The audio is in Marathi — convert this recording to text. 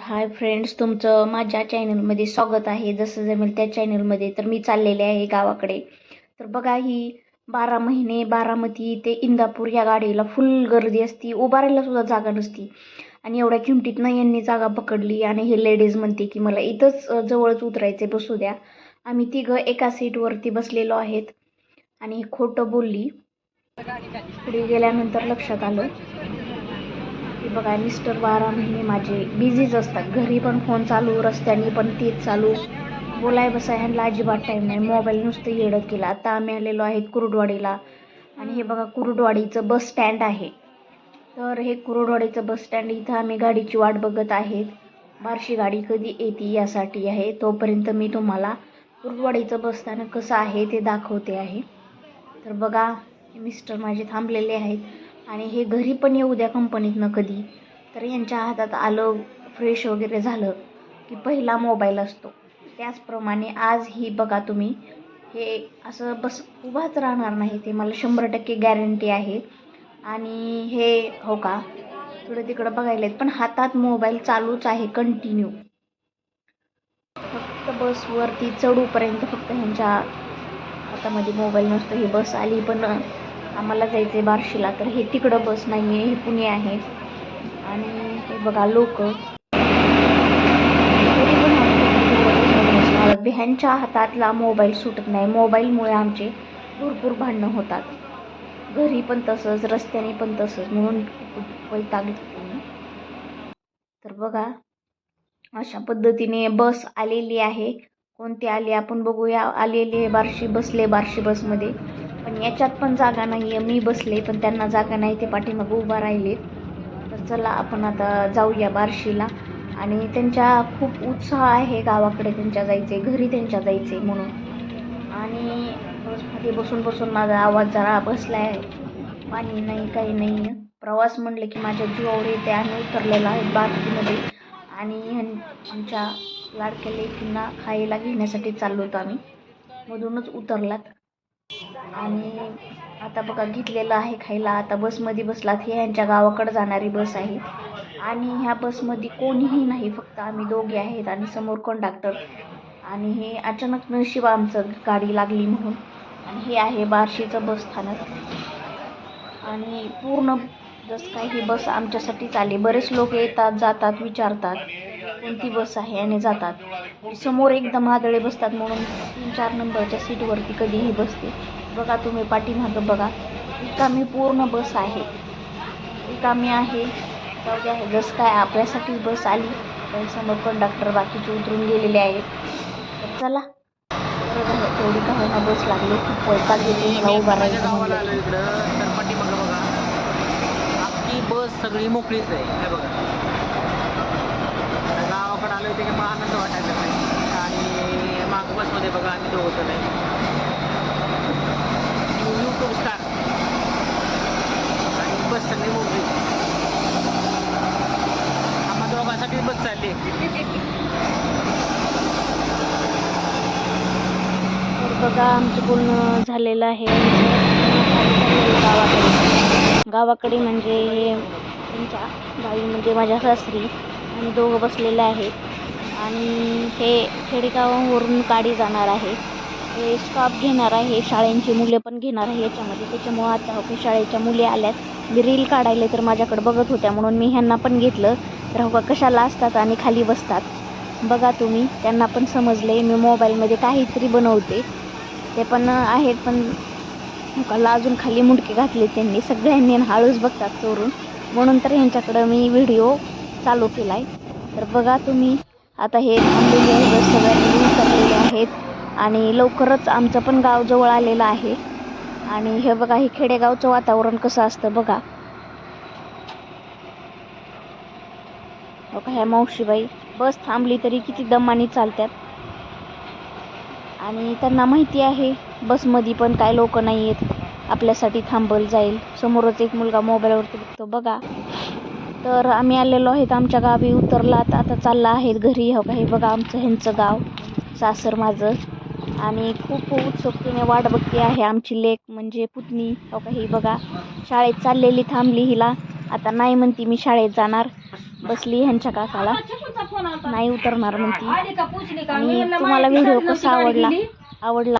हाय फ्रेंड्स तुमचं माझ्या चॅनलमध्ये स्वागत आहे. जसं जमेल त्या चॅनलमध्ये तर मी चाललेले आहे गावाकडे. तर बघा ही बारा महिने बारामती ते इंदापूर या गाडीला फुल गर्दी असती उभारायला सुद्धा जागा नसती. आणि एवढ्या किमतीतनं यांनी जागा पकडली आणि हे लेडीज म्हणते की मला इथंच जवळच उतरायचे बसू द्या. आम्ही तिघं एका सीटवरती बसलेलो आहेत. आणि खोटं बोलली. पुढे गेल्यानंतर लक्षात आलं बघा मिस्टर बारा महिने माझे बिझीच असतात. घरी पण फोन चालू रस्त्याने पण तेच चालू. बोलाय बसा ह्यांना अजिबात टाईम नाही. मोबाईल नुसतं येडं केला. आता आम्ही आलेलो आहेत कुरुडवाडीला. आणि हे बघा कुरुडवाडीचं बस स्टँड आहे. तर हे कुरुडवाडीचं बस स्टँड इथं आम्ही गाडीची वाट बघत आहेत. बारशी गाडी कधी येते यासाठी आहे. तोपर्यंत मी तुम्हाला कुरुडवाडीचं बस स्थानक कसं आहे ते दाखवते आहे. तर बघा मिस्टर माझे थांबलेले आहेत. आणि हे घरी पण येऊ द्या कंपनीतनं कधी. तर यांच्या हातात आलं फ्रेश वगैरे झालं की पहिला मोबाईल असतो. त्याचप्रमाणे आज ही बघा तुम्ही. हे असं बस उभाच राहणार नाही ते. मला शंभर टक्के गॅरंटी आहे. आणि हे हो का? थोडं तिकडं बघायला आहेत पण हातात मोबाईल चालूच आहे कंटिन्यू फक्त बसवरती चढूपर्यंत फक्त ह्यांच्या हातामध्ये मोबाईल नसतो. ही बस आली पण आम्हाला जायचं आहे बार्शीला. तर हे तिकडं बस नाही आहे हे पुणे आहे. आणि हे बघा लोक. ह्यांच्या हातातला मोबाईल सुटत नाही. मोबाईलमुळे आमचे भरपूर भांडणं होतात. घरी पण तसंच रस्त्याने पण तसंच. म्हणून वैताग तर बघा अशा पद्धतीने बस आलेली आहे. कोणती आली आपण बघूया. आलेली आहे बार्शी बसले बार्शी बसमध्ये. याच्यात पण जागा नाही आहे मी बसले पण त्यांना जागा नाही. ते पाठीमागं उभा राहिले. तर चला आपण आता जाऊया बार्शीला. आणि त्यांच्या खूप उत्साह आहे गावाकडे त्यांच्या जायचे घरी त्यांच्या जायचे म्हणून. आणि बसमध्ये बसून बसून माझा आवाज जरा बसला आहे पाणी नाही काही नाही. प्रवास म्हणले की माझ्या जीवावर येते आम्ही उतरलेला आहे बार्शीमध्ये. आणि ह्यां- आमच्या लाडक्या लेकींना खायला घेण्यासाठी चाललो होतो आम्ही. मधूनच उतरलात. आणि आता बघा घेतलेलं आहे खायला. आता बसमध्ये बसलात हे यांच्या गावाकडे जाणारी बस आहे. आणि ह्या बसमध्ये कोणीही नाही फक्त आम्ही दोघे आहेत आणि समोर कंडक्टर आणि हे अचानक नशीब आमचं गाडी लागली म्हणून. आणि हे आहे बार्शीचं बस स्थानक. आणि पूर्ण जसं काही ही बस आमच्यासाठीच आली बरेच लोक येतात जातात विचारतात. कोणती बस आहे आणि जातात. समोर एकदम आदळे बसतात म्हणून तीन चार नंबरच्या सीटवरती कधीही बसते. बघा तुम्ही पाठीमागं बघा. रिकामी पूर्ण बस आहे. रिकामी आहे. जाऊ द्या जसं काय आपल्यासाठी बस आली. समोर कंडक्टर बाकीचे उतरून गेलेले आहेत. चला. तेवढी का होईना बस लागली. खूप येते मला उभा राहायचं बस सगळी मोकळीच आहे. बघा. आता होते की त्याच्यामुळे आनंद वाटायचा नाही आणि माग बसमध्ये बघा आम्ही दोघं होतो नाही यूट्यूब स्टार आणि बस सगळी मुंबई आम्हा दोघांसाठी बस चालली तर बघा आमचं पूर्ण झालेलं आहे. गावाकडे. गावाकडे म्हणजे हे त्यांच्या गावी म्हणजे माझ्या सासरी. आणि दोघं बसलेले आहेत. आणि हे खेडेगावावरून गाडी जाणार आहे. हे स्टॉप घेणार आहे. शाळेंची मुले पण घेणार आहे. याच्यामध्ये त्याच्यामुळं आता हो शाळेच्या मुली आल्यात. मी रील काढायला तर माझ्याकडे बघत होत्या. म्हणून मी ह्यांना पण घेतलं. तर हो का कशाला असतात आणि खाली बसतात. बघा तुम्ही. त्यांना पण समजले मी मोबाईलमध्ये काहीतरी बनवते. ते पण आहेत पण हो अजून खाली मुंडके घातले त्यांनी. सगळ्यांनी हळूच बघतात चोरून. म्हणून तर ह्यांच्याकडं मी व्हिडिओ चालू केला आहे तर बघा तुम्ही आता हे थांबलेले आहे बस सगळ्यांनी उतरलेले आहेत. आणि लवकरच आमचं पण गाव जवळ आलेलं आहे. आणि हे बघा हे खेडेगावचं वातावरण कसं असतं बघा. बघा ह्या मावशीबाई बस थांबली तरी किती दमाने चालतात आणि त्यांना माहिती आहे बसमध्ये पण काय लोक नाही आहेत आपल्यासाठी थांबल जाईल. समोरच एक मुलगा मोबाईलवरती बघतो. बघा तर आम्ही आलेलो आहेत आमच्या गावी उतरलात आता चालला आहेत घरी. हो का हे बघा आमचं ह्यांचं गाव सासर माझं. आणि खूप उत्सुकतेने वाट बघते आहे आमची लेक म्हणजे पुतणी. हो का ही बघा शाळेत चाललेली थांबली हिला. आता नाही म्हणती मी शाळेत जाणार. बसली ह्यांच्या काकाला. नाही उतरणार म्हणती. आणि तुम्हाला व्हिडिओ कसा आवडला? आवडला